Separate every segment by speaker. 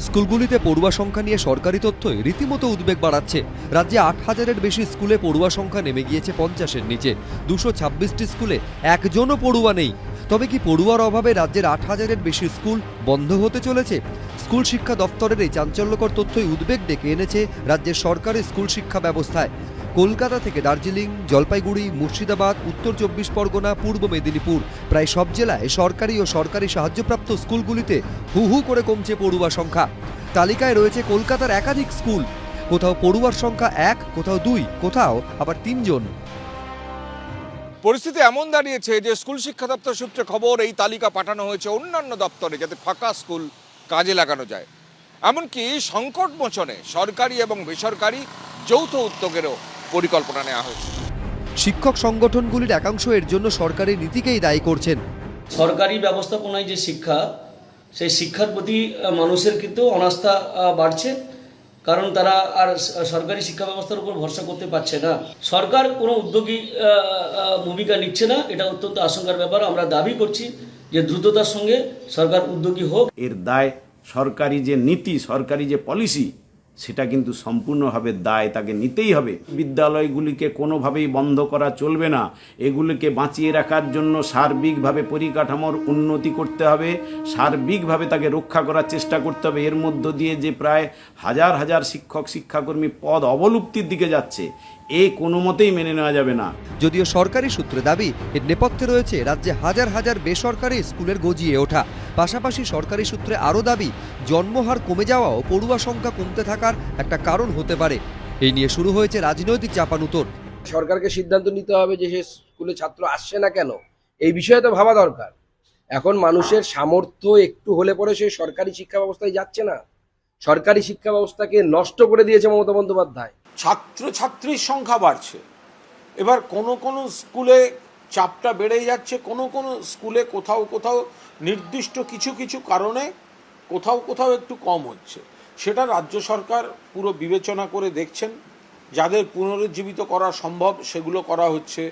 Speaker 1: স্কুলগুলিতে পড়ুয়া সংখ্যা নিয়ে সরকারি তথ্যই রীতিমতো উদ্বেগ বাড়াচ্ছে। রাজ্যে আট হাজারের বেশি স্কুলে পড়ুয়া সংখ্যা নেমে গিয়েছে পঞ্চাশের নিচে। দুশো ছাব্বিশটি স্কুলে একজনও পড়ুয়া নেই। তবে কি পড়ুয়ার অভাবে রাজ্যের আট হাজারের বেশি স্কুল বন্ধ হতে চলেছে? স্কুল শিক্ষা দফতরের এই চাঞ্চল্যকর তথ্যই উদ্বেগ ডেকে এনেছে রাজ্যের সরকারি স্কুল শিক্ষা ব্যবস্থায়। কলকাতা থেকে দার্জিলিং, জলপাইগুড়ি, মুর্শিদাবাদ, উত্তর চব্বিশ পরগনা, পূর্ব মেদিনীপুর। প্রায় সব জেলায় সরকারি ও সরকারি সাহায্যপ্রাপ্ত স্কুলগুলিতে হু হু করে কমছে পড়ুয়া সংখ্যা। তালিকায় রয়েছে কলকাতার একাধিক স্কুল। কোথাও পড়ুয়ার সংখ্যা এক, কোথাও দুই, কোথাও আবার তিনজন।
Speaker 2: পরিস্থিতি এমন দাঁড়িয়েছে যে স্কুল শিক্ষা দপ্তর সূত্রে খবর, এই তালিকা পাঠানো হয়েছে অন্যান্য দপ্তরে যাতে ফাঁকা স্কুল কাজে লাগানো যায়। এমনকি সংকট মোচনে সরকারি এবং বেসরকারি যৌথ উদ্যোগেরও পরিকল্পনা নেওয়া হয়েছে।
Speaker 1: শিক্ষক সংগঠনগুলির একাংশ এর জন্য সরকারি নীতিকেই দায়ী করছেন।
Speaker 3: সরকারি ব্যবস্থাপনায় যে শিক্ষা সেই শিক্ষার প্রতি মানুষের কিন্তু অনাস্থা বাড়ছে। কারণ তারা আর সরকারি শিক্ষা ব্যবস্থার উপর ভরসা করতে পারছে না। সরকার কোনো উদ্যোগী ভূমিকা নিচ্ছে না। এটা অত্যন্ত আশঙ্কার ব্যাপার। আমরা দাবি করছি যে দ্রুততার সঙ্গে সরকার উদ্যোগী হোক।
Speaker 4: এর দায় সরকারি যে নীতি সরকারি যে পলিসি সেটা কিন্তু সম্পূর্ণভাবে দায় তাকে নিতেই হবে। বিদ্যালয়গুলিকে কোনোভাবেই বন্ধ করা চলবে না। এগুলিকে বাঁচিয়ে রাখার জন্য সার্বিকভাবে পরিকাঠামোর উন্নতি করতে হবে। সার্বিকভাবে তাকে রক্ষা করার চেষ্টা করতে হবে। এর মধ্য দিয়ে যে প্রায় হাজার হাজার শিক্ষক, শিক্ষাকর্মী পদ অবলুপ্তির দিকে যাচ্ছে, এ কোনো মতেই মেনে নেওয়া যাবে না।
Speaker 1: যদিও সরকারি সূত্রে দাবি, এর নেপথ্যে রয়েছে রাজ্যে হাজার হাজার বেসরকারি স্কুলের গজিয়ে ওঠা। পাশাপাশি সরকারি সূত্রে আরও দাবি জন্মহার কমে যাওয়াও পড়ুয়া সংখ্যা কমতে থাকার একটা কারণ হতে পারে। এই নিয়ে শুরু হয়েছে রাজনৈতিক চাপানুতর।
Speaker 5: সরকারকে সিদ্ধান্ত নিতে হবে যে সে স্কুলে ছাত্র আসছে না কেন এই বিষয়ে তো ভাবা দরকার। এখন মানুষের সামর্থ্য একটু হলে পরে সে সরকারি শিক্ষা ব্যবস্থায় যাচ্ছে না। সরকারি শিক্ষা ব্যবস্থাকে নষ্ট করে দিয়েছে মমতা বন্দ্যোপাধ্যায়।
Speaker 6: ছাত্র ছাত্রীর সংখ্যা বাড়ছে। এবার কোনো কোনো স্কুলে চাপটা বেড়ে যাচ্ছে কোনো কোনো স্কুলে কোথাও কোথাও নির্দিষ্ট কিছু কিছু কারণে কোথাও কোথাও একটু কম হচ্ছে। সেটা রাজ্য সরকার পুরো বিবেচনা করে দেখছেন। যাদের পুনরুজ্জীবিত করা সম্ভব সেগুলো করা হচ্ছে।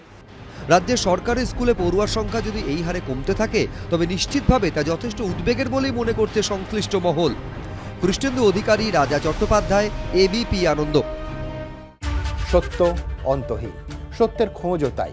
Speaker 1: রাজ্যের সরকারি স্কুলে পড়ুয়ার সংখ্যা যদি এই হারে কমতে থাকে তবে নিশ্চিতভাবে তা যথেষ্ট উদ্বেগের বলেই মনে করছে সংশ্লিষ্ট মহল। কৃষ্ণেন্দু অধিকারী রাজা চট্টোপাধ্যায় এবিপি আনন্দ।
Speaker 7: সত্য অন্তহীন। সত্যের খোঁজও তাই।